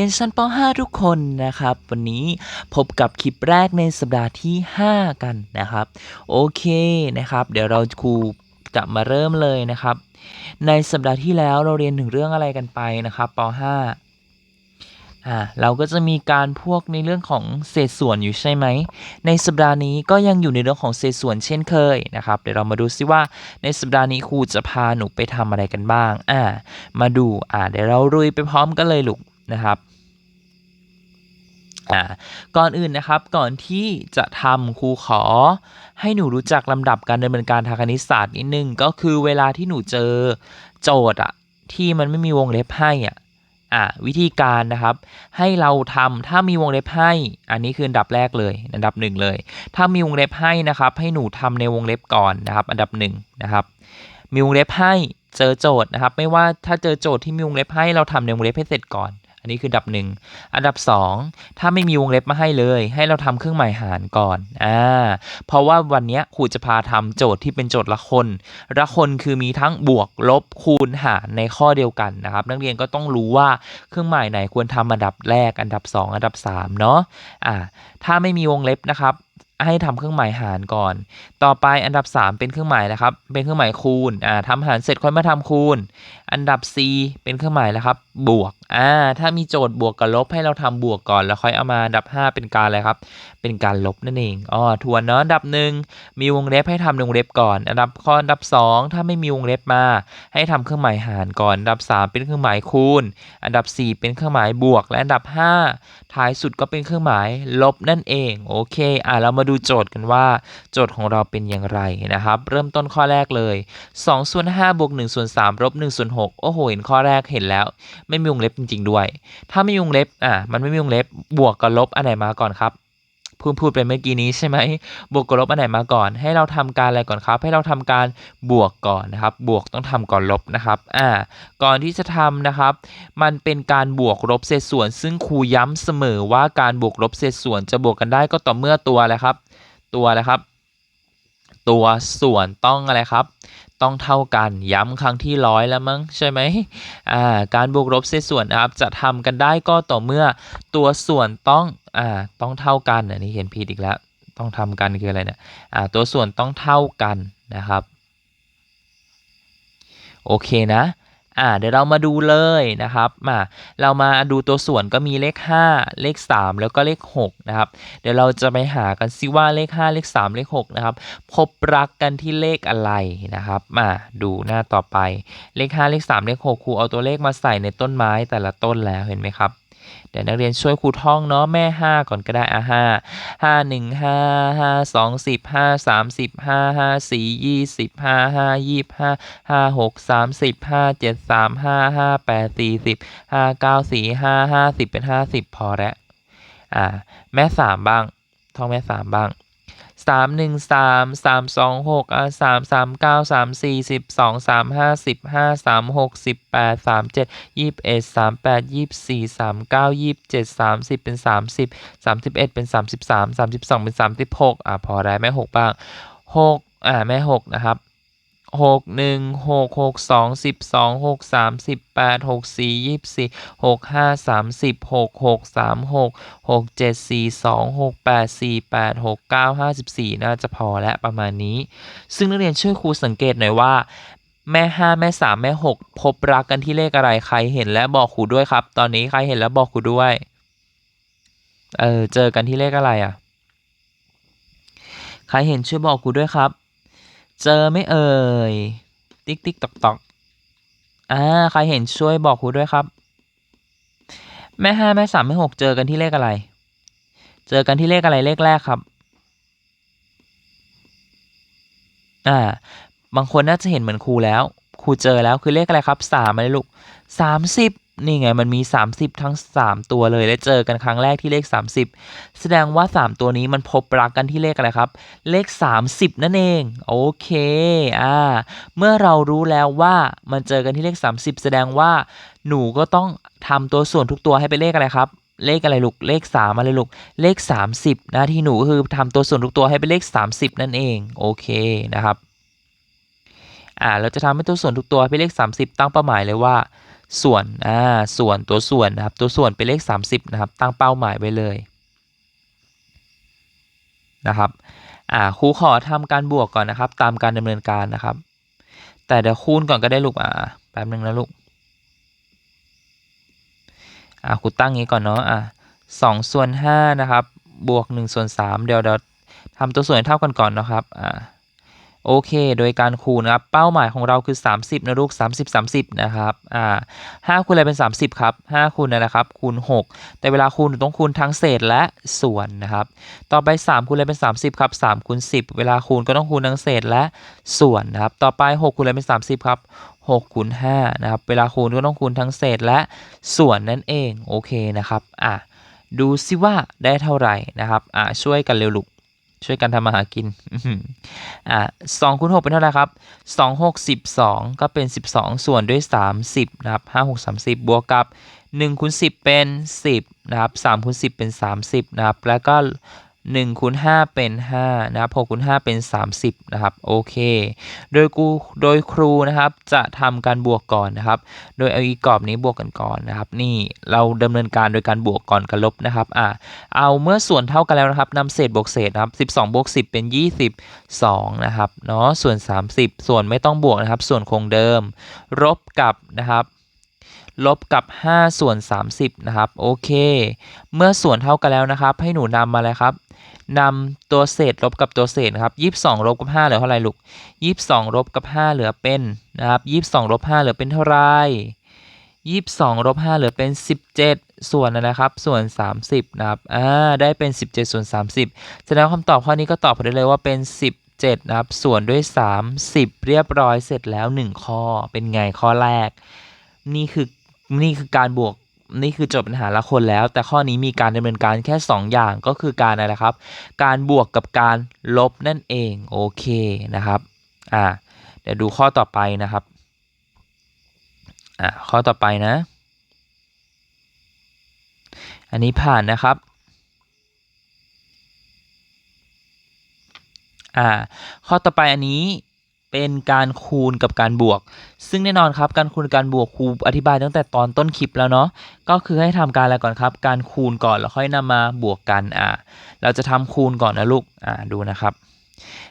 รียนชั้นป .5 ทุกคนนะครับ วันนี้พบกับคลิปแรกในสัปดาห์ที่ 5 กันนะครับ โอเคนะครับ เดี๋ยวเราครูจะมาเริ่มเลยนะครับ ในสัปดาห์ที่แล้วเราเรียนถึงเรื่องอะไรกันไปนะครับป .5 อ่าเราก็จะมีการพวกในเรื่องของเศษส่วนอยู่ใช่ไหม ในสัปดาห์นี้ก็ยังอยู่ในเรื่องของเศษส่วนเช่นเคยนะครับ เดี๋ยวเรามาดูซิว่าในสัปดาห์นี้ครูจะพาหนูไปทำอะไรกันบ้าง อ่า มาดู อ่าเดี๋ยวเราลุยไปพร้อมกันเลยลูกนะครับ อ่าก่อนอื่นนะครับก่อนที่จะทำครูขอ ให้หนูรู้จักลำดับการดำเนินการทางคณิตศาสตร์นิดนึงก็คือเวลาที่หนูเจอโจทย์อะที่มันไม่มีวงเล็บให้อะอ่าวิธีการนะครับ ให้เราทำถ้ามีวงเล็บให้ อันนี้คืออันดับแรกเลย อันดับหนึ่งเลย ถ้ามีวงเล็บให้นะครับ ให้หนูทำในวงเล็บก่อนนะครับ อันดับหนึ่งนะครับ มีวงเล็บให้เจอโจทย์นะครับ ไม่ว่าถ้าเจอโจทย์ที่มีวงเล็บให้เราทำในวงเล็บให้เสร็จก่อน อันนี้คือดับหนึ่งอันดับสองถ้าไม่มีวงเล็บมาให้เลย ให้เราทำเครื่องหมายหารก่อนอ่าเพราะว่าวันนี้ครูจะพาทำโจทย์ที่เป็นโจทย์ละคนละคนคือมีทั้งบวกลบคูณหารในข้อเดียวกันนะครับ นักเรียนก็ต้องรู้ว่าเครื่องหมายไหนควรทำอันดับแรก อันดับ 2 อันดับ3เนาะอ่าถ้าไม่มีวงเล็บนะครับ ให้ทำเครื่องหมายหารก่อน ต่อไปอันดับ 3 เป็นเครื่องหมายนะครับ เป็นเครื่องหมายคูณ อ่าทำหารเสร็จค่อยมาทำคูณ อันดับ C เป็นเครื่องหมายแล้วครับ บวก อ่า ถ้ามีโจทย์บวกกับลบให้เราทำบวกก่อน แล้วค่อยเอามาอันดับ 5 เป็นการอะไรครับ เป็นการลบนั่นเอง อ๋อ ทวนเนาะ อันดับหนึ่งมีวงเล็บให้ทำในวงเล็บก่อน อันดับข้ออันดับ 2 ถ้าไม่มีวงเล็บมา ให้ทำเครื่องหมายหารก่อน อันดับ 3 เป็นเครื่องหมายคูณ อันดับ 4 เป็นเครื่องหมายบวก และอันดับ 5 ท้ายสุดก็เป็นเครื่องหมายลบนั่นเอง โอเค อะเรามาดูดูโจทย์กันว่า โจทย์ของเราเป็นอย่างไรนะครับ เริ่มต้นข้อแรกเลย2ส่วน5บวก1ส่วน3ลบ1ส่วน6โอ้โหเห็นข้อแรกเห็นแล้ว ไม่มีวงเล็บจริง ๆ ด้วย ถ้าไม่มีวงเล็บอะมันไม่มีวงเล็บบวกกับลบอันไหนมาก่อนครับ พูดพูดไปเมื่อกี้นี้ใช่ไหมบวกกับลบอันไหนมาก่อน ให้เราทำการอะไรก่อนครับ ให้เราทำการบวกก่อนนะครับ บวกต้องทำก่อนลบนะครับอ่าก่อนที่จะทำนะครับ มันเป็นการบวกลบเศษส่วน ซึ่งครูย้ำเสมอว่าการบวกลบเศษส่วนจะบวกกันได้ก็ต่อเมื่อตัวอะไรครับ ตัวอะไรครับ ตัวส่วนต้องอะไรครับ ต้องเท่ากันย้ำครั้งที่ร้อยแล้วมั้งใช่ไหมอ่าการบวกลบเศษส่วนนะครับจะทำกันได้ก็ต่อเมื่อตัวส่วนต้องอ่าต้องเท่ากันอันนี้เห็นผิดอีกแล้วต้องทำกันคืออะไรเนี่ยอ่าตัวส่วนต้องเท่ากันนะครับโอเคนะ อ่าเดี๋ยวเรามาดูเลยนะครับมาเรามาดูตัวส่วนก็มีเลข 5 เลข 3 แล้วก็เลข6นะครับเดี๋ยวเราจะไปหากันซิว่าเลข 5 เลข 3 เลข6นะครับพบรักกันที่เลขอะไรนะครับมาดูหน้าต่อไปเลข 5 เลข 3 เลข 6ครูเอาตัวเลขมาใส่ในต้นไม้แต่ละต้นแล้วเห็นไหมครับ เดี๋ยวนักเรียนช่วยครูท่องเนาะแม่ 5 ก่อนก็ได้อะห้าห้าหนึ่งห้าห้าสองสิบห้าสามสิบห้าห้าสี่ยี่สิบห้าห้ายี่ห้าห้าหกสามสิบห้าเจ็ดสามห้าห้าแปดสี่สิบห้าเก้าสี่ห้าห้าสิบเป็นห้าสิบพอแล้วอ่าแม่สามบ้าง ท่องแม่สามบ้าง สามหนึ่งสามสามสองหกอะสามสามเก้าสามสี่สิบสองสามห้าสิบห้าสามหกสิบแปดสามเจ็ดยี่สิบเอ็ดสามแปดยี่สิบสี่สามเก้ายี่สิบเจ็ดสามสิบเป็นสามสิบสามสิบเอ็ดเป็นสามสิบสามสามสิบสองเป็นสามสิบหกอะพอได้แม่หกบ้างหกอ่าแม่หกนะครับ หกหนึ่งหกหกสองสิบสองหกสามสิบแปดหกสี่ยี่สิบสี่หกห้าสามสิบหกหกสามหกหกเจ็ดสี่สองหกแปดสี่แปดหกเก้าห้าสิบสี่น่าจะพอและประมาณนี้ ซึ่งนักเรียนช่วยครูสังเกตหน่อยว่า แม่ห้าแม่สามแม่หกพบรักกันที่เลขอะไรใครเห็นและบอกครูด้วยครับ ตอนนี้ใครเห็นแล้วบอกครูด้วย เออเจอกันที่เลขอะไรอะ ใครเห็นช่วยบอกครูด้วยครับ เจอไม่เอ่ย ติ๊กติ๊กตอกตอกอ่าใครเห็นช่วยบอกครูด้วยครับ แม่ห้าแม่สามแม่หกเจอกันที่เลขอะไร เจอกันที่เลขอะไรเลขแรกครับอ่าบางคนน่าจะเห็นเหมือนครูแล้ว ครูเจอแล้วคือเลขอะไรครับสามอะไรลูกสามสิบนี่ไงมันมี 30 ทั้ง 3 ตัวเลยและเจอกันครั้งแรกที่เลข 30 แสดงว่า 3 ตัวนี้มันพบรักกันที่เลขอะไรครับ เลข 30 นั่นเองโอเคอ่าเมื่อเรารู้แล้วว่ามันเจอกันที่เลข 30 แสดงว่าหนูก็ต้องทำตัวส่วนทุกตัวให้เป็นเลขอะไรครับเลขอะไรลูก เลข 3 อะไรลูก เลข 30หน้าที่หนูก็คือทำตัวส่วนทุกตัวให้เป็นเลข 30 นั่นเองโอเคนะครับอ่าเราจะทำให้ตัวส่วนทุกตัวเป็นเลข 30 ตั้งเป้าหมายเลยว่า ส่วนอ่าส่วนตัวส่วนนะครับ ตัวส่วนเป็นเลข 30 นะครับ ตั้งเป้าหมายไว้เลยนะครับอ่าครูขอทำการบวกก่อนนะครับ ตามการดำเนินการนะครับ แต่เดี๋ยวคูณก่อนก็ได้ลูกอ่าแป๊บหนึ่งนะลูกอ่าครูตั้งงี้ก่อนเนาะอ่าสองส่วนห้านะครับ บวกหนึ่งส่วนสามเดี๋ยวเดี๋ยวทำตัวส่วนเท่ากันก่อนนะครับอ่า โอเค โดยการคูณนะครับ เป้าหมายของเราคือ 30 นะลูก 30 30 นะครับ อ่า5คูณอะไรเป็น 30 ครับ 5 คูณอะไรครับ คูณ 6 แต่เวลาคูณต้องคูณทั้งเศษและส่วนนะครับ ต่อไป 3 คูณอะไรเป็น 30 ครับ 3 คูณ 10 เวลาคูณก็ต้องคูณทั้งเศษและส่วนนะครับ ต่อไป 6 คูณอะไรเป็น 30 ครับ6คูณ5นะครับ เวลาคูณก็ต้องคูณทั้งเศษและส่วนนั่นเอง โอเคนะครับ อะ ดูซิว่าได้เท่าไหร่นะครับ อะ ช่วยกันเร็วลูก ช่วยกันทำมาหากินอ่าสองคูณหกเป็นเท่าไหร่ครับสองหกสิบสองก็เป็นสิบสองส่วนด้วยสามสิบนะครับห้าหกสามสิบบวกกับหนึ่งคูณสิบเป็นสิบนะครับสามคูณสิบเป็นสามสิบนะครับ แล้วก็ หนึ่งคูณห้าเป็นห้านะครับหกคูณห้าเป็นสามสิบนะครับโอเค โดยกูโดยครูนะครับจะทำการบวกก่อนนะครับ โดยเอาอีกรอบนี้บวกกันก่อนนะครับ นี่เราดำเนินการโดยการบวกก่อนกับลบนะครับอ่าเอาเมื่อส่วนเท่ากันแล้วนะครับนำเศษบวกเศษนะครับ12บวก10 เป็น 22นะครับเนาะส่วน 30 ส่วนไม่ต้องบวกนะครับ ส่วนคงเดิม ลบกับนะครับลบกับ 5 ส่วน 30 นะครับ โอเค เมื่อส่วนเท่ากันแล้วนะครับ ให้หนูนำมาเลยครับ นำตัวเศษลบกับตัวเศษนะครับ22ลบกับ5เหลือเท่าไรลูก22ลบกับ5เหลือเป็นนะครับ22ลบ5เหลือเป็นเท่าไหร่22ลบ5เหลือเป็น17ส่วนนะครับส่วน30นะครับอ่าได้เป็น17ส่วน30แสดงคำตอบข้อนี้ก็ตอบไปได้เลยว่าเป็น17นะครับส่วนด้วย30เรียบร้อยเสร็จแล้ว1ข้อเป็นไงข้อแรก นี่คือนี่คือการบวก นี่คือจทย์ปัญหาละคนแล้ว แต่ข้อนี้มีการดำเนินการแค่ 2 อย่างก็คือการอะไรครับ การบวกกับการลบนั่นเองโอเคนะครับอ่าเดี๋ยวดูข้อต่อไปนะครับอ่าข้อต่อไปนะ อันนี้ผ่านนะครับอ่าข้อต่อไปอันนี้ เป็นการคูณกับการบวก ซึ่งแน่นอนครับการคูณการบวกครูอธิบายตั้งแต่ตอนต้นคลิปแล้วเนาะก็คือให้ทำการอะไรก่อนครับ การคูณก่อนแล้วค่อยนำมาบวกกันอ่าเราจะทำคูณก่อนนะลูกอ่าดูนะครับ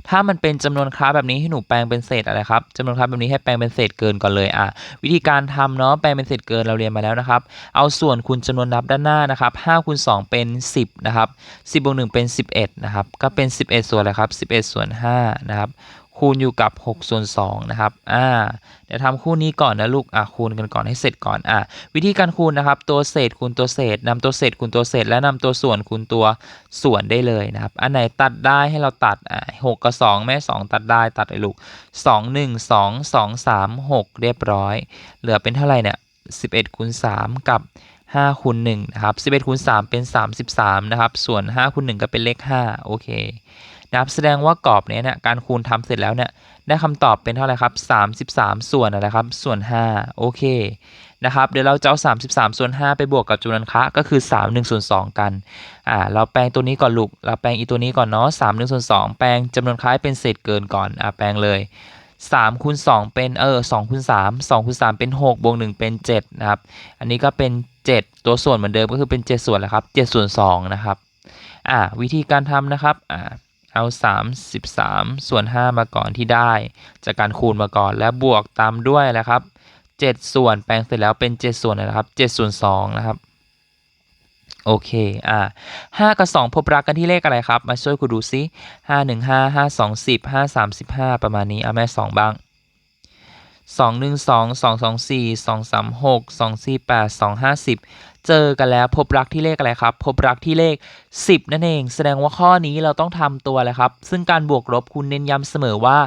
ถ้ามันเป็นจำนวนคล้าแบบนี้ให้หนูแปลงเป็นเศษอะไรครับจำนวนคล้าแบบนี้ให้แปลงเป็นเศษเกินก่อนเลยอะวิธีการทำเนาะแปลงเป็นเศษเกินเราเรียนมาแล้วนะครับ เอาส่วนคูณจำนวนนับด้านหน้านะครับ5คูณ2เป็น 10นะครับ10บวก1เป็น 11นะครับก็เป็น 11 ส่วนอะไรครับ11 ส่วน5นะครับ คูณอยู่กับ6ส่วน2นะครับอ่าเดี๋ยวทำคู่นี้ก่อนนะลูกอะคูณกันก่อนให้เสร็จก่อนอะวิธีการคูณนะครับ ตัวเศษคูณตัวเศษนำตัวเศษคูณตัวเศษ และนำตัวส่วนคูณตัวส่วนได้เลยนะครับ อันไหนตัดได้ให้เราตัดอะหกกับสองแม่สองตัดได้ตัดเลยลูกสองหนึ่งสองสองสามหกเรียบร้อย เหลือเป็นเท่าไหร่เนี่ยสิบเอ็ดคูณสามกับห้าคูณหนึ่งนะครับสิบเอ็ดคูณสามเป็นสามสิบสามนะครับส่วนห้าคูณหนึ่งก็เป็นเลขห้าโอเค นะครับแสดงว่ากรอบนี้เนี่ยการคูณทำเสร็จแล้วเนี่ยได้คำตอบเป็นเท่าไหร่ครับ 33 ส่วนอะไรครับส่วน 5 โอเคนะครับเดี๋ยวเราจะเอา 33 ส่วน 5 ไปบวกกับจำนวนคะก็คือ 3 1ส่วน2กันอ่าเราแปลงตัวนี้ก่อนลูกเราแปลงอีตัวนี้ก่อนเนาะ3 1ส่วน2แปลงจำนวนค้าเป็นเศษเกินก่อนอ่าแปลงเลย3คูณ2เป็นเออ2คูณ3 2คูณ3เป็น6บวก1เป็น7นะครับอันนี้ก็เป็น 7 ตัวส่วนเหมือนเดิมก็คือเป็น 7 ส่วนแหละครับ7ส่วน2นะครับอ่าวิธีการทำนะครับอ่า เอา 33 ส่วน 5 มาก่อนที่ได้ จากการคูณมาก่อนแล้วบวกตามด้วยแหละครับ 7 ส่วนแปลงเสร็จแล้วเป็น 7 ส่วนนะครับ7ส่วน2นะครับโอเค อ่า5กับ2พบรักกันที่เลขอะไรครับ มาช่วยกูดูซิ5 1 5 5 2 10 5 35ประมาณนี้เอาแม่2บ้าง2 1 2 2 2 4 2 3 6 2 4 8 2 5 10 เจอกันแล้ว พบรักที่เลขอะไรครับ พบรักที่เลข 10 นั่นเอง แสดงว่าข้อนี้เราต้องทำตัวอะไรครับ ซึ่งการบวกลบคุณเน้นย้ำเสมอว่า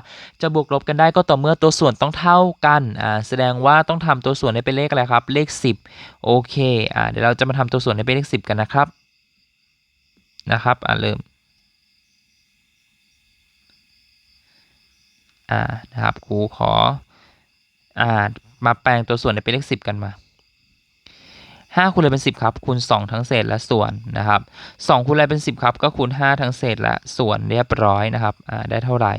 จะบวกลบกันได้ก็ต่อเมื่อตัวส่วนต้องเท่ากันอ่าแสดงว่าต้องทำตัวส่วนให้เป็นเลขอะไรครับ เลข 10 โอเคอ่าเดี๋ยวเราจะมาทำตัวส่วนให้เป็นเลข 10 กันนะครับนะครับอ่าเริ่มอ่านะครับครูขออ่ามาแปลงตัวส่วนให้เป็นเลข 10 กันมา 5คูณอะไรเป็น10ครับคูณ2ทั้งเศษและส่วนนะครับ2คูณอะไรเป็น 10ครับก็คูณ 5 ทั้งเศษและส่วนเรียบร้อยนะครับอ่าได้เท่าไหร่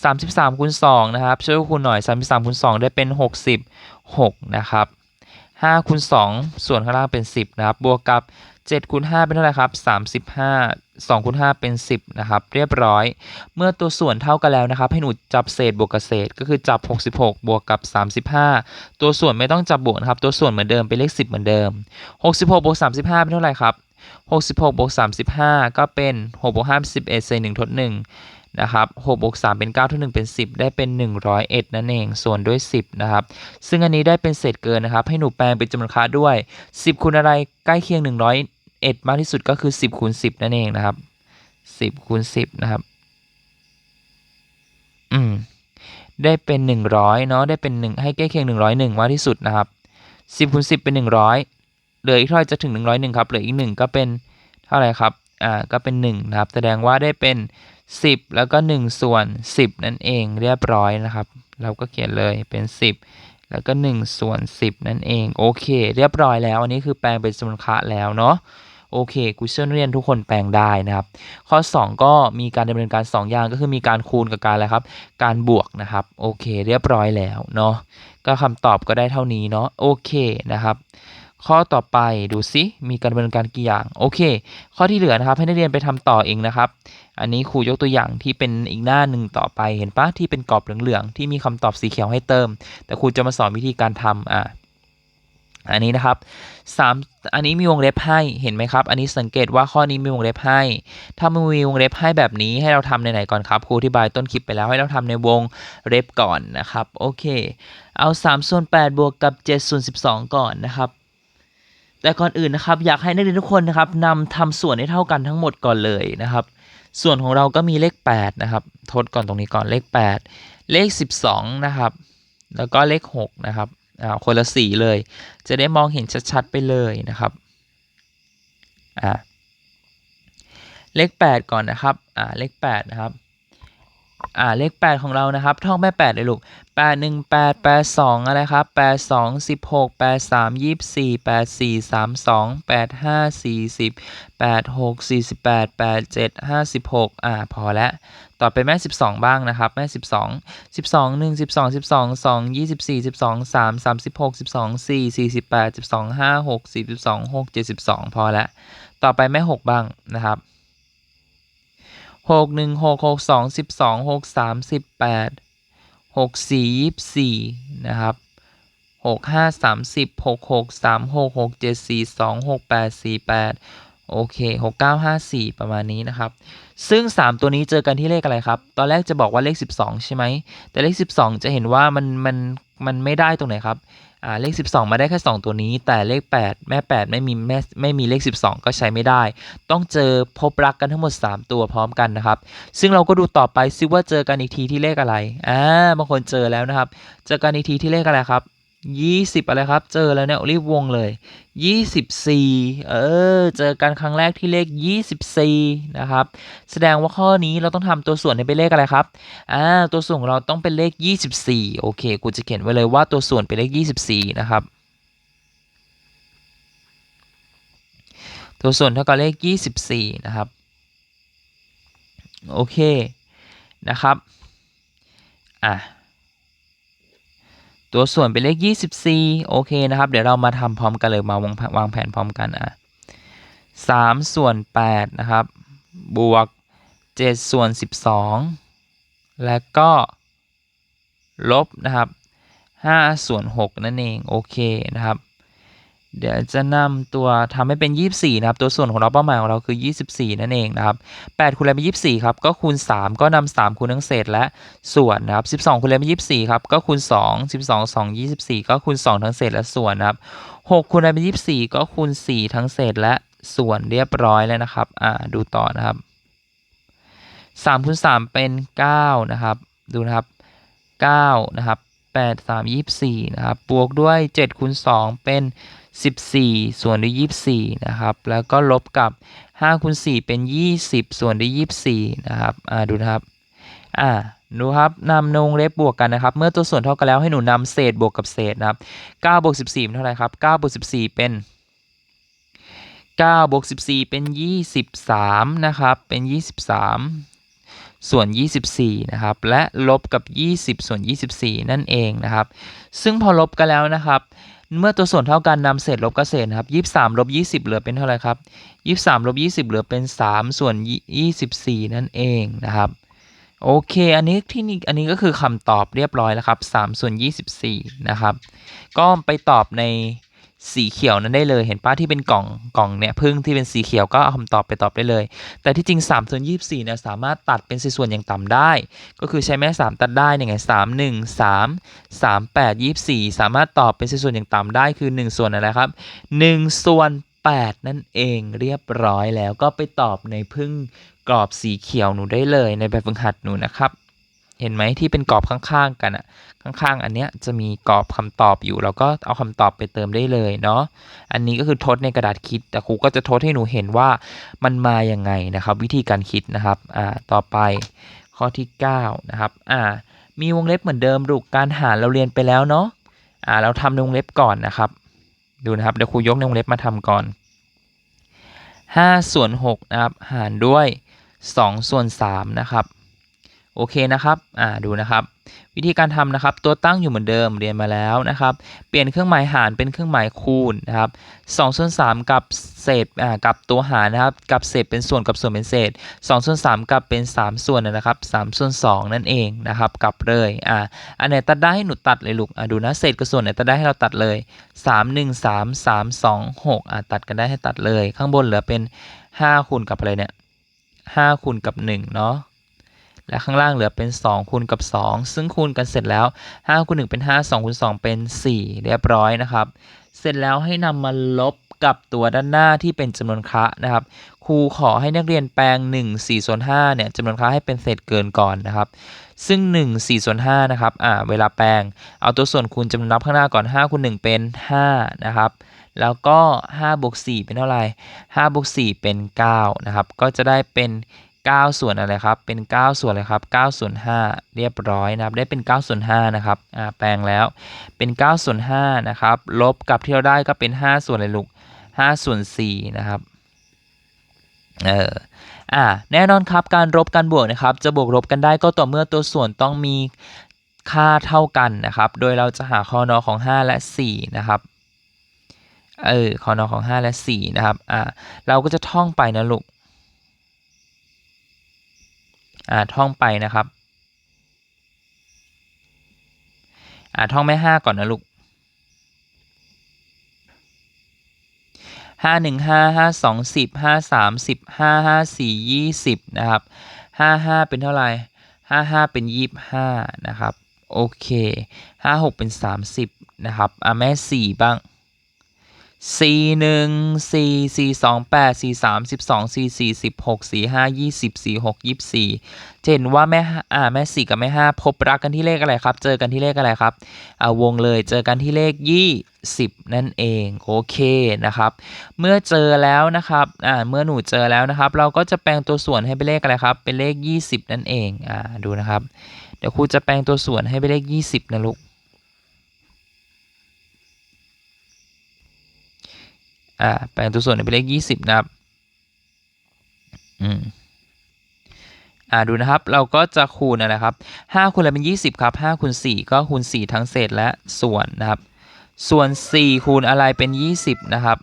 33คูณ2นะครับช่วยคูณหน่อย 33คูณ2ได้เป็น 66 นะครับ5คูณ2ส่วนข้างล่างเป็น 10 นะครับบวกกับ 7คูณ5เป็นเท่าไหร่ครับ 35 2คูณ5เป็น 10 นะครับ เรียบร้อย เมื่อตัวส่วนเท่ากันแล้วนะครับ ให้หนูจับเศษบวกกับเศษ ก็คือจับ 66 บวกกับ 35 ตัวส่วนไม่ต้องจับบวกนะครับ ตัวส่วนเหมือนเดิมเป็นเลข 10 เหมือนเดิม 66บวก35 เป็นเท่าไหร่ครับ 66บวก35 ก็เป็น6บวก5เป็น11เศษ1ทด1 นะครับ6บวก3เป็น 9 เทด1เป็น 10 ได้เป็น 101 นั่นเอง ส่วนด้วย 10 นะครับ ซึ่งอันนี้ได้เป็นเศษเกินนะครับ ให้หนูแปลงเป็นจำนวนค่าด้วย 10 คูณอะไรใกล้เคียง 101 มากที่สุดก็คือ 10 คูณ 10 นั่นเองนะครับ 10 คูณ 10 นะครับ อืม ได้เป็น 100 เนาะ ได้เป็น 1 ให้ใกล้เคียง 101 มากที่สุดนะครับ 10คูณ10 เป็น 100 เหลืออีกเท่าไหร่จะถึง 101 ครับ เหลืออีก 1 ก็เป็นเท่าไหร่ครับ อ่า ก็เป็น 1 นะครับ แสดงว่าได้เป็น 10 แล้วก็ 1 ส่วน 10 นั่นเองเรียบร้อยนะครับ เราก็เขียนเลยเป็น 10 แล้วก็ 1 ส่วน 10 นั่นเอง โอเค เรียบร้อยแล้ว อันนี้คือแปลงเป็นจำนวนค่าแล้วเนาะโอเคกูเชื่อนักเรียนทุกคนแปลงได้นะครับ ข้อ 2 ก็มีการดำเนินการ 2 อย่างก็คือมีการคูณกับการอะไรครับ การบวกนะครับ โอเค เรียบร้อยแล้วเนาะก็คำตอบก็ได้เท่านี้เนาะโอเคนะครับ ข้อต่อไปดูซิมีการดำเนินการกี่อย่างโอเค ข้อที่เหลือนะครับให้นักเรียนไปทำต่อเองนะครับ อันนี้ครูยกตัวอย่างที่เป็นอีกหน้าหนึ่งต่อไปเห็นปะที่เป็นกรอบเหลืองๆที่มีคำตอบสีเขียวให้เติม แต่ครูจะมาสอนวิธีการทำอ่าอันนี้นะครับสามอันนี้มีวงเล็บให้เห็นไหมครับ อันนี้สังเกตว่าข้อนี้มีวงเล็บให้ ถ้ามันมีวงเล็บให้แบบนี้ให้เราทำในไหนก่อนครับครูอธิบายต้นคลิปไปแล้วให้เราทำในวงเล็บก่อนนะครับโอเค เอา3ส่วน8บวกกับ7ส่วน12 ก่อนนะครับ แต่ก่อนอื่นนะครับอยากให้นักเรียนทุกคนนะครับนำทำส่วนให้เท่ากันทั้งหมดก่อนเลยนะครับ ส่วนของเราก็มีเลข 8 นะครับ ทดก่อนตรงนี้ก่อนเลข 8 เลข 12 นะครับ แล้วก็เลข 6 นะครับอ่าคนละสีเลย จะได้มองเห็นชัดๆไปเลยนะครับอ่าเลข 8 ก่อนนะครับอ่าเลข8นะครับ อ่าเลข 8 ของเรานะครับ ท่องแม่8เลยลูก 8 1 8 8 2 อะไรครับ 8 2 16 8 3 24 8 4 32 8 5 40 8 6 48 8 7 56 อ่า พอแล้ว ต่อไปแม่ 12 บ้างนะครับ แม่ 12 12 1 12 12 2 24 12 3 36 12 4 48 12 5 6 42 6 72 พอแล้ว ต่อไปแม่ 6 บ้างนะครับ หกหนึ่งหกหกสองสิบสองหกสามสิบแปดหกสี่ยี่สี่นะครับหกห้าสามสิบหกหกสามหกหกเจ็ดสี่สองหกแปดสี่แปดโอเคหกเก้าห้าสี่ประมาณนี้นะครับ ซึ่งสามตัวนี้เจอกันที่เลขอะไรครับ ตอนแรกจะบอกว่าเลขสิบสองใช่ไหม แต่เลขสิบสองจะเห็นว่ามันมันมันไม่ได้ตรงไหนครับ เลข 12 มาได้แค่ 2 ตัวนี้ แต่เลข 8 แม่ 8 ไม่มีแม่ไม่มีเลข 12 ก็ใช้ไม่ได้ ต้องเจอพบรักกันทั้งหมด 3 ตัวพร้อมกันนะครับ ซึ่งเราก็ดูต่อไปซิว่าเจอกันอีกทีที่เลขอะไรอ่าบางคนเจอแล้วนะครับ เจอกันอีกทีที่เลขอะไรครับ 20อะไรครับ เจอแล้วเนี่ยรีบวงเลย24เออ เจอกันครั้งแรกที่เลข24นะครับ แสดงว่าข้อนี้เราต้องทำตัวส่วนเป็นเลขอะไรครับ อ่า ตัวส่วนของเราต้องเป็นเลข24โอเค กูจะเขียนไว้เลยว่าตัวส่วนเป็นเลข24นะครับ ตัวส่วนเท่ากับเลข24นะครับ โอเค นะครับ อะ ตัวส่วนเป็นเลข 24 โอเคนะครับ เดี๋ยวเรามาทำพร้อมกันเลยมาวางวางแผนพร้อมกันอะ3ส่วน8นะครับ บวก 7 ส่วน 12 และก็ลบนะครับ5ส่วน6นั่นเอง โอเคนะครับ เดี๋ยวจะนำตัวทำให้เป็น 24 นะครับ ตัวส่วนของเราเป้าหมายของเราคือ 24 นั่นเองนะครับ 8 คูณอะไรเป็น 24 ครับ ก็คูณ 3 ก็นำ3คูณทั้งเศษและส่วนนะครับ 12 คูณอะไรเป็น 24 ครับ ก็คูณ 2 12 2 24 ก็คูณ 2 ทั้งเศษและส่วนนะครับ 6 คูณอะไรเป็น 24 ก็คูณ 4 ทั้งเศษและส่วนเรียบร้อยแล้วนะครับ อ่า ดูต่อนะครับ3คูณ3เป็น 9 นะครับ ดูนะครับ 9 นะครับ 8 3 24 นะครับ บวกด้วย7คูณ2เป็น 14 ส่วนด้วย 24 นะครับ แล้วก็ลบกับ5คูณ4เป็น 20 ส่วนด้วย 24 นะครับ อ่า ดูนะครับ อ่า ดูครับนำนงเล็บบวกกันนะครับ เมื่อตัวส่วนเท่ากันแล้วให้หนูนำเศษบวกกับเศษนะครับ9บวก14เป็นเท่าไหร่ครับ9บวก14 เป็น9บวก14 เป็น 23 นะครับ เป็น 23ส่วน 24 นะครับ และลบกับ 20 ส่วน 24 นั่นเองนะครับ ซึ่งพอลบกันแล้วนะครับ เมื่อตัวส่วนเท่ากันนำเศษลบกับเศษนะครับยี่สามลบยี่สิบเหลือเป็นเท่าไหร่ครับยี่สามลบยี่สิบเหลือเป็นสามส่วนยี่สิบสี่นั่นเองนะครับโอเค อันนี้ที่นี่อันนี้ก็คือคำตอบเรียบร้อยแล้วครับ3ส่วน24นะครับ ก็ไปตอบใน สีเขียวนั้นได้เลย เห็นป้าที่เป็นกล่องกล่องเนี่ยพึ่งที่เป็นสีเขียวก็เอาคำตอบไปตอบได้เลย แต่ที่จริง3ส่วน24เนี่ยสามารถตัดเป็นส่วนอย่างต่ำได้ ก็คือใช้แม่ 3 ตัดได้ยังไง3 1 3 3 8 24 สามารถตอบเป็นส่วนอย่างต่ำได้คือ 1 ส่วนอะไรครับ 1 ส่วน 8 นั่นเองเรียบร้อยแล้วก็ไปตอบในพึ่งกรอบสีเขียวหนูได้เลยในแบบฝึกหัดหนูนะครับ เห็นไหมที่เป็นกรอบข้างๆกันอะข้างๆ อันเนี้ยจะมีกรอบคำตอบอยู่ เราก็เอาคำตอบไปเติมได้เลยเนาะอันนี้ก็คือทดในกระดาษคิด แต่ครูก็จะทดให้หนูเห็นว่ามันมาอย่างไงนะครับ วิธีการคิดนะครับอ่าต่อไปข้อที่9นะครับอ่ามีวงเล็บเหมือนเดิมลูกการหารเราเรียนไปแล้วเนาะอ่าเราทำในวงเล็บก่อนนะครับ ดูนะครับเดี๋ยวครูยกในวงเล็บมาทำก่อน5ส่วน6นะครับหารด้วย2ส่วน3นะครับ โอเคนะครับ อ่า ดูนะครับ วิธีการทำนะครับ ตัวตั้งอยู่เหมือนเดิมเรียนมาแล้วนะครับ เปลี่ยนเครื่องหมายหารเป็นเครื่องหมายคูณนะครับ2ส่วน3กับเศษ อ่า กับตัวหารนะครับ กับเศษเป็นส่วนกับส่วนเป็นเศษ2ส่วน3กับเป็น 3 ส่วนนะครับ3ส่วน2นั่นเองนะครับ กลับเลย อ่า อันไหนตัดได้ให้หนูตัดเลยลูก อ่าดูนะเศษกับส่วนไหนตัดได้ให้เราตัดเลย 3 1 3 3 2 6อ่าตัดกันได้ให้ตัดเลย ข้างบนเหลือเป็น5คูณกับอะไรเนี่ย5คูณกับ1เนาะ และข้างล่างเหลือเป็น2คูณกับ 2 ซึ่งคูณกันเสร็จแล้ว5คูณ1เป็น 5 2คูณ2เป็น 4 เรียบร้อยนะครับ เสร็จแล้วให้นำมาลบกับตัวด้านหน้าที่เป็นจำนวนคะนะครับ ครูขอให้นักเรียนแปลง 1 4ส่วน5เนี่ยจำนวนคะให้เป็นเศษเกินก่อนนะครับ ซึ่ง 1 4ส่วน5นะครับอ่าเวลาแปลง เอาตัวส่วนคูณจำนวนนับข้างหน้าก่อน5คูณ1เป็น5นะครับแล้วก็5บวก4เป็นเท่าไหร่5บวก4เป็น9นะครับก็จะได้เป็น 9 ส่วนอะไรครับ เป็น 9 ส่วนอะไรครับ9ส่วน5เรียบร้อยนะครับ ได้เป็น 9 ส่วน5นะครับอ่าแปลงแล้ว เป็น 9 ส่วน5นะครับ ลบกับที่เราได้ก็เป็น 5 ส่วนอะไรลูก5ส่วน4นะครับ เอออ่า แน่นอนครับ การลบการบวกนะครับ จะบวกลบกันได้ก็ต่อเมื่อตัวส่วนต้องมีค่าเท่ากันนะครับ โดยเราจะหาคอนอของ 5 และ 4 นะครับ เออคอนอของ 5 และ 4 นะครับ อ่า เราก็จะท่องไปนะลูก ท่องไปนะครับอ่าท่องแม่ห้าก่อนนะลูกห้าหนึ่งห้าห้าสองสิบห้าสามสิบห้าห้าสี่ยี่สิบนะครับห้าห้าเป็นเท่าไหร่ห้าห้าเป็นยี่ห้านะครับ โอเคห้าหกเป็นสามสิบนะครับอ่าแม่สี่บ้าง สี่หนึ่งสี่สี่สองแปดสี่สามสิบสองสี่สี่สิบหกสี่ห้ายี่สิบสี่หกยี่สี่เห็นว่าแม่อ่าแม่สี่กับแม่ห้าพบรักกันที่เลขอะไรครับ เจอกันที่เลขอะไรครับอ่าวงเลยเจอกันที่เลขยี่สิบนั่นเองโอเคนะครับ เมื่อเจอแล้วนะครับอ่าเมื่อหนูเจอแล้วนะครับ เราก็จะแปลงตัวส่วนให้เป็นเลขอะไรครับ เป็นเลขยี่สิบนั่นเองอ่าดูนะครับ เดี๋ยวครูจะแปลงตัวส่วนให้เป็นเลขยี่สิบนะลูก อ่าแปลงตัวส่วนเป็นเลขยี่สิบนะครับอืมอ่าดูนะครับเราก็จะคูณอะไรครับห้าคูณอะไรเป็นยี่สิบครับห้าคูณสี่ก็คูณสี่ทั้งเศษและส่วนนะครับ ส่วนสี่คูณอะไรเป็นยี่สิบนะครับ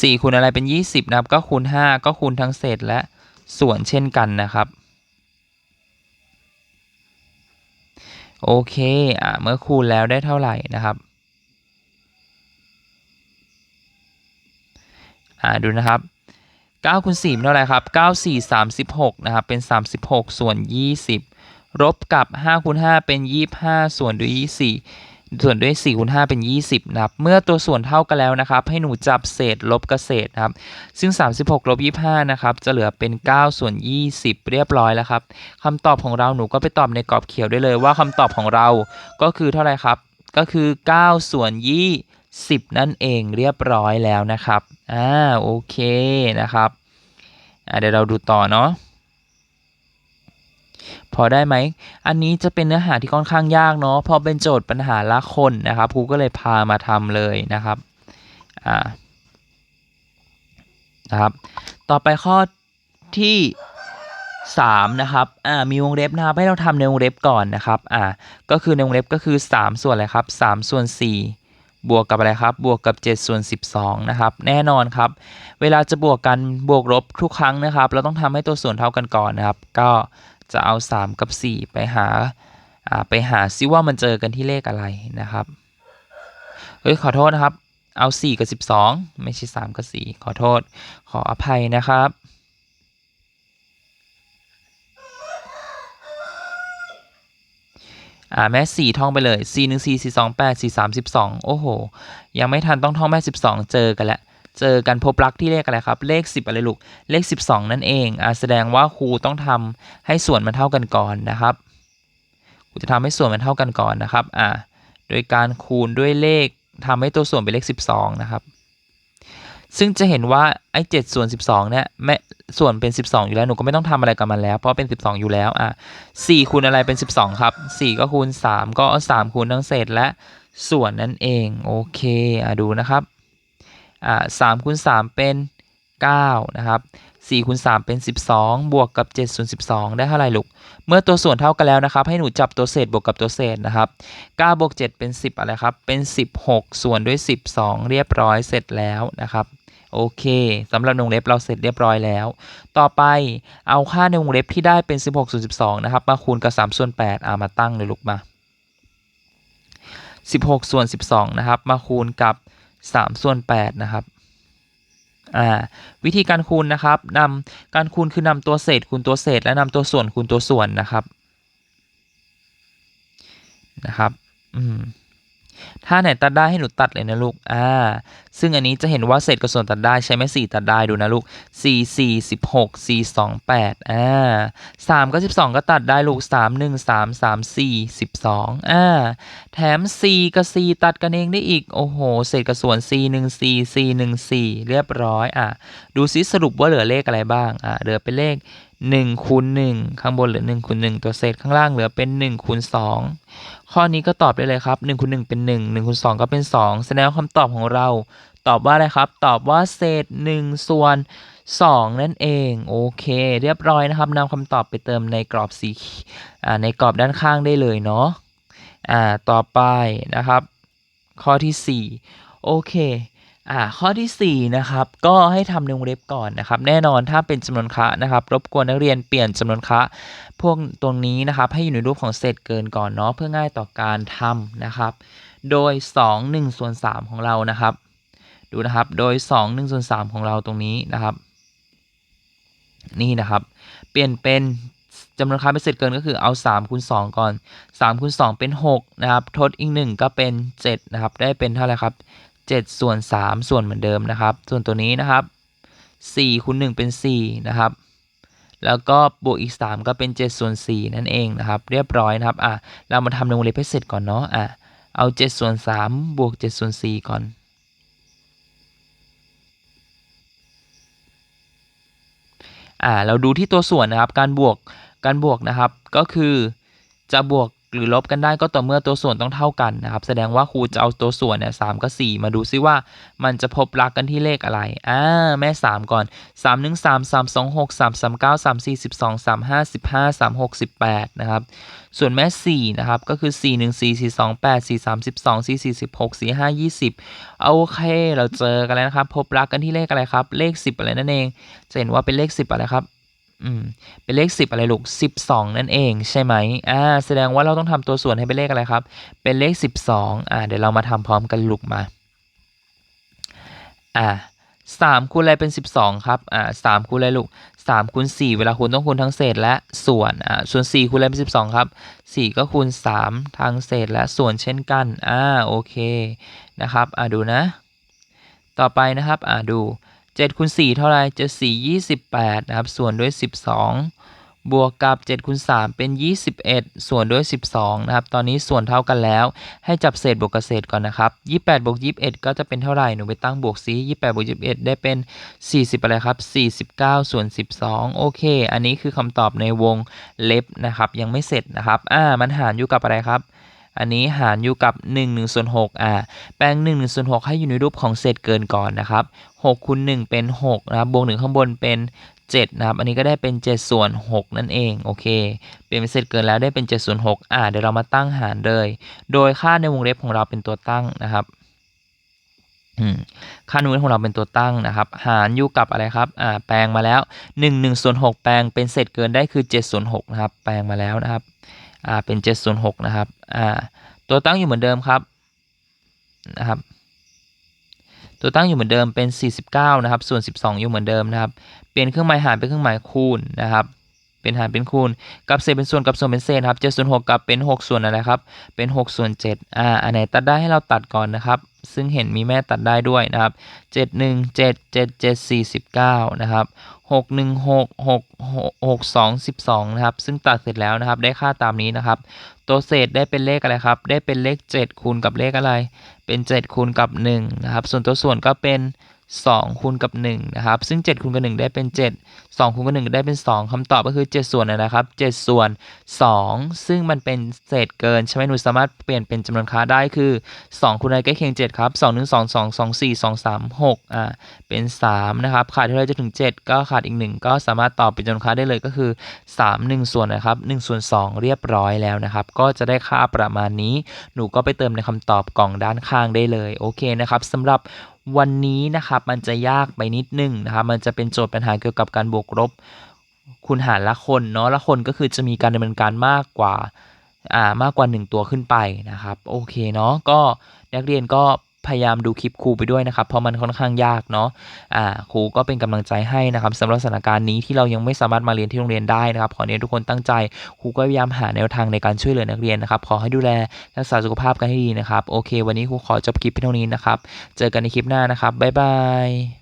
สี่คูณอะไรเป็นยี่สิบนะครับ ก็คูณห้าก็คูณทั้งเศษและส่วนเช่นกันนะครับ โอเคอ่าเมื่อคูณแล้วได้เท่าไหร่นะครับ อ่าดูนะครับ9คูณ4เป็นเท่าไหร่ครับ9 4 36นะครับเป็น 36 ส่วน 20 ลบกับ5คูณ5เป็น 25 ส่วนด้วย 24 ส่วนด้วย4คูณ5เป็น 20นะครับเมื่อตัวส่วนเท่ากันแล้วนะครับ ให้หนูจับเศษลบกับเศษนะครับซึ่ง 36 ลบ 25นะครับจะเหลือเป็น 9 ส่วน 20 เรียบร้อยแล้วครับคำตอบของเราหนูก็ไปตอบในกรอบเขียวได้เลยว่าคำตอบของเราก็คือเท่าไหร่ครับ ก็คือ 9 ส่วน 20 นั่นเองเรียบร้อยแล้วนะครับอ่าโอเคนะครับอ่าเดี๋ยวเราดูต่อเนาะพอได้ไหม อันนี้จะเป็นเนื้อหาที่ค่อนข้างยากเนาะพอเป็นโจทย์ปัญหาละคนนะครับครูก็เลยพามาทำเลยนะครับอ่านะครับต่อไปข้อที่3นะครับอ่ามีวงเล็บนะครับให้เราทำในวงเล็บก่อนนะครับอ่าก็คือในวงเล็บก็คือ 3 ส่วนอะไรครับ 3 ส่วน 4 บวกกับอะไรครับ บวกกับ7ส่วน12 นะครับ แน่นอนครับ เวลาจะบวกกันบวกลบทุกครั้งนะครับ เราต้องทำให้ตัวส่วนเท่ากันก่อนนะครับ ก็จะเอา 3 กับ 4 ไปหาอ่าไปหาซิว่ามันเจอกันที่เลขอะไรนะครับ เฮ้ย ขอโทษนะครับ เอา 4 กับ 12 ไม่ใช่ 3 กับ 4 ขอโทษ ขออภัยนะครับ อ่าแม่สี่ท่องไปเลยสี่หนึ่งสี่สี่สองแปดสี่สามสิบสองโอ้โห ยังไม่ทันต้องท่องแม่สิบสองเจอกันแล้วเจอกันพบรักที่เลขอะไรครับ เลขสิบอะไรลูก เลขสิบสองนั่นเองอ่าแสดงว่าครูต้องทำให้ส่วนมันเท่ากันก่อนนะครับครูจะทำให้ส่วนมันเท่ากันก่อนนะครับอ่าโดยการคูณด้วยเลขทำให้ตัวส่วนเป็นเลขสิบสองนะครับ ซึ่งจะเห็นว่าไอ้เจ็ดส่วนสิบสองเนี่ยแม่ส่วนเป็น12องอยู่แล้วหนูก็ไม่ต้องทำอะไรกับมันแล้ว เพราะเป็น12องอยู่แล้วอะ4คูณอะไรเป็น12ครับ4ก็คูณ3ก็เอา3คูณทั้งเศษและส่วนนั่นเองโอเคอะดูนะครับอ่า3คูณ3เป็น9นะครับ4คูณ3เป็น 12 บวกกับ 7 ส่วน 12 ได้เท่าไหร่ลูก เมื่อตัวส่วนเท่ากันแล้วนะครับ ให้หนูจับตัวเศษบวกกับตัวเศษนะครับ9บวก7เป็น 10 อะไรครับ เป็น 16 ส่วนด้วย 12 เรียบร้อยเสร็จแล้วนะครับ โอเคสำหรับวงเล็บเราเสร็จเรียบร้อยแล้ว ต่อไปเอาค่าในวงเล็บที่ได้เป็น 16ส่วน12 นะครับ มาคูณกับ 3 ส่วน8เอามาตั้งเลยลูกมา 16ส่วน12 นะครับ มาคูณกับ 3 ส่วน8นะครับอ่าวิธีการคูณนะครับนำการคูณคือนำตัวเศษคูณตัวเศษ และนำตัวส่วนคูณตัวส่วนนะครับนะครับ อืม ถ้าไหนตัดได้ให้หนูตัดเลยนะลูก อ่า ซึ่งอันนี้จะเห็นว่าเศษกับส่วนตัดได้ใช้ไหมสี่ตัดได้ดูนะลูกสี่สี่สิบหกสี่สองแปดอ่าสามก็สิบสองก็ตัดได้ลูกสามหนึ่งสามสามสี่สิบสองอ่า แถมสี่กับสี่ตัดกันเองได้อีก โอ้โห เศษกับส่วนสี่หนึ่งสี่สี่หนึ่งสี่เรียบร้อย อ่าดูซิสรุปว่าเหลือเลขอะไรบ้าง อ่าเหลือเป็นเลขหนึ่งคูณหนึ่งข้างบนเหลือหนึ่งคูณหนึ่งตัวเศษข้างล่างเหลือเป็นหนึ่งคูณสอง ข้อนี้ก็ตอบได้เลยครับ1คูณ1เป็น 1 1คูณ2ก็เป็น 2 แสดงว่าคำตอบของเรา ตอบว่าอะไรครับ ตอบว่าเศษ 1 ส่วน 2 นั่นเอง โอเค เรียบร้อยนะครับนำคำตอบไปเติมในกรอบสีในกรอบด้านข้างได้เลยเนาะอ่าต่อไปนะครับ ข้อที่ 4 โอเค อ่าข้อที่ 4 นะครับ ก็ให้ทำในวงเล็บก่อนนะครับ แน่นอนถ้าเป็นจำนวนคะนะครับ รบกวนนักเรียนเปลี่ยนจำนวนคะพวกตรงนี้นะครับ ให้อยู่ในรูปของเศษเกินก่อนเนาะเพื่อง่ายต่อการทำนะครับ โดย 2 1ส่วน3ของเรานะครับ ดูนะครับโดย 2 1ส่วน3ของเราตรงนี้นะครับ นี่นะครับ เปลี่ยนเป็นจำนวนค่าเป็นเศษเกินก็คือเอา3คูณ2ก่อน3คูณ2เป็น 6 นะครับ ทดอีก 1 ก็เป็น 7 นะครับ ได้เป็นเท่าไหร่ครับ 7 ส่วน 3 ส่วนเหมือนเดิมนะครับ ส่วนตัวนี้นะครับ4คูณ1เป็น 4 นะครับ แล้วก็บวกอีก 3 ก็เป็น 7 ส่วน 4 นั่นเองนะครับ เรียบร้อยนะครับอะเรามาทำในวงเล็บให้เสร็จก่อนเนาะอะเอา 7 ส่วน 3 บวก 7 ส่วน 4 ก่อนอ่าเราดูที่ตัวส่วนนะครับ การบวกการบวกนะครับ ก็คือจะบวก หรือลบกันได้ก็ต่อเมื่อตัวส่วนต้องเท่ากันนะครับ แสดงว่าครูจะเอาตัวส่วนเนี่ยสกับ 4 มาดูซิว่า มันจะพบรักกันที่เลขอะไรอ่าแม่ 3 ก่อน 3 1 3 3 2 6 3 3 9 3 4 12 3 5 15 3 6 18นะครับส่วนแม่4นะครับก็คือ 4 1 4 4 2 8 4 3 12 4 4 16 4 5 20โอเค เราเจอกันแล้วนะครับ พบรักกันที่เลขอะไรครับ เลข 10 อะไรนั่นเอง จะเห็นว่าเป็นเลข 10 อะไรครับ อืมเป็นเลข 10 อะไรลูก 12 นั่นเองใช่ไหมอ่าแสดงว่าเราต้องทำตัวส่วนให้เป็นเลขอะไรครับ เป็นเลข 12อ่าเดี๋ยวเรามาทำพร้อมกันลูกมาอ่า3คูณอะไรเป็น 12 ครับ อ่า3คูณอะไรลูก3คูณ4เวลาคูณต้องคูณทั้งเศษและส่วน อ่า ส่วน4คูณอะไรเป็น12ครับ4ก็คูณ3ทั้งเศษและส่วนเช่นกัน อ่า โอเค นะครับ อ่าดูนะ ต่อไปนะครับ อ่าดู 7คูณ4เท่าไรจะ4 28นะครับ ส่วนด้วย 12 บวกกับ7คูณ3เป็น 21 ส่วนด้วย 12 นะครับ ตอนนี้ส่วนเท่ากันแล้ว ให้จับเศษบวกกับเศษก่อนนะครับ 28บวก21 ก็จะเป็นเท่าไหร่ หนูไปตั้งบวกซิ28บวก21 ได้เป็น 40อะไรครับ 49 ส่วน 12 โอเค อันนี้คือคำตอบในวงเล็บนะครับ ยังไม่เสร็จนะครับ อ่า มันหารอยู่กับอะไรครับ อันนี้หารอยู่กับ1 1ส่วน6อ่าแปลง1 1ส่วน6ให้อยู่ในรูปของเศษเกินก่อนนะครับ6คูณ1เป็น6นะครับบวก1ข้างบนเป็น7นะครับ อันนี้ก็ได้เป็น 7 ส่วน 6 นั่นเอง โอเค เปลี่ยนเป็นเศษเกินแล้วได้เป็น 7 ส่วน 6 อ่า เดี๋ยวเรามาตั้งหารเลย โดยค่าในวงเล็บของเราเป็นตัวตั้งนะครับ ค่านูนของเราเป็นตัวตั้งนะครับ หารอยู่กับอะไรครับ อ่า แปลงมาแล้ว 1 1ส่วน6แปลงเป็นเศษเกินได้คือ7ส่วน6นะครับ แปลงมาแล้วนะครับ อ่าเป็น7ส่วน6นะครับอ่าตัวตั้งอยู่เหมือนเดิมครับนะครับ ตัวตั้งอยู่เหมือนเดิมเป็น 49 นะครับ ส่วน 12 อยู่เหมือนเดิมนะครับ เปลี่ยนเครื่องหมายหารเป็นเครื่องหมายคูณนะครับเป็นหารเป็นคูณกับเศษเป็นส่วนกับส่วนเป็นเศษครับ7ส่วน6กับเป็น 6 ส่วนอะไรครับ เป็น 6 ส่วน7อ่าอันไหนตัดได้ให้เราตัดก่อนนะครับ ซึ่งเห็นมีแม่ตัดได้ด้วยนะครับ 7 1 7 7 7 49 นะครับ 6 1 6 6 6 2 12 นะครับ ซึ่งตัดเสร็จแล้วนะครับ ได้ค่าตามนี้นะครับ ตัวเศษได้เป็นเลขอะไรครับ ได้เป็นเลข 7 คูณกับเลขอะไร เป็น 7 คูณกับ1นะครับ ส่วนตัวส่วนก็เป็น 2คูณกับ1นะครับซึ่ง 7คูณกับ 1 ได้เป็น 7 2คูณกับ1ได้เป็น 2คำตอบก็คือ 7 ส่วนนะครับ 7 ส่วน 2 ซึ่งมันเป็นเศษเกิน ใช่ไหมหนูสามารถเปลี่ยนเป็นจำนวนค่าได้คือ 2คูณอะไรใกล้เคียง 7 ครับ 2 1 2 2 2 4 2 3 6อ่าเป็น3นะครับขาดเท่าไรจะถึง 7 ก็ขาดอีก 1 ก็สามารถตอบเป็นจำนวนค่าได้เลยก็คือ 3 1 ส่วนนะครับ1ส่วน 2 เรียบร้อยแล้วนะครับ ก็จะได้ค่าประมาณนี้ หนูก็ไปเติมในคำตอบกล่องด้านข้างได้เลยโอเคนะครับสำหรับ วันนี้นะครับมันจะยากไปนิดนึงนะครับมันจะเป็นโจทย์ปัญหาเกี่ยวกับการบวกลบคูณหารละคนเนาะละคนก็คือจะมีการดำเนินการมากกว่าอ่ามากกว่า 1 ตัวขึ้นไปนะครับโอเคเนาะก็นักเรียนก็ พยายามดูคลิปครูไปด้วยนะครับ เพราะมันค่อนข้างยากเนาะอ่าครูก็เป็นกำลังใจให้นะครับสำหรับสถานการณ์นี้ที่เรายังไม่สามารถมาเรียนที่โรงเรียนได้นะครับ ขอเน้นทุกคนตั้งใจครูก็พยายามหาแนวทางในการช่วยเหลือนักเรียนนะครับ ขอให้ดูแลรักษาสุขภาพกันให้ดีนะครับ โอเค วันนี้ครูขอจบคลิปเพียงเท่านี้นะครับ เจอกันในคลิปหน้านะครับบ๊ายบาย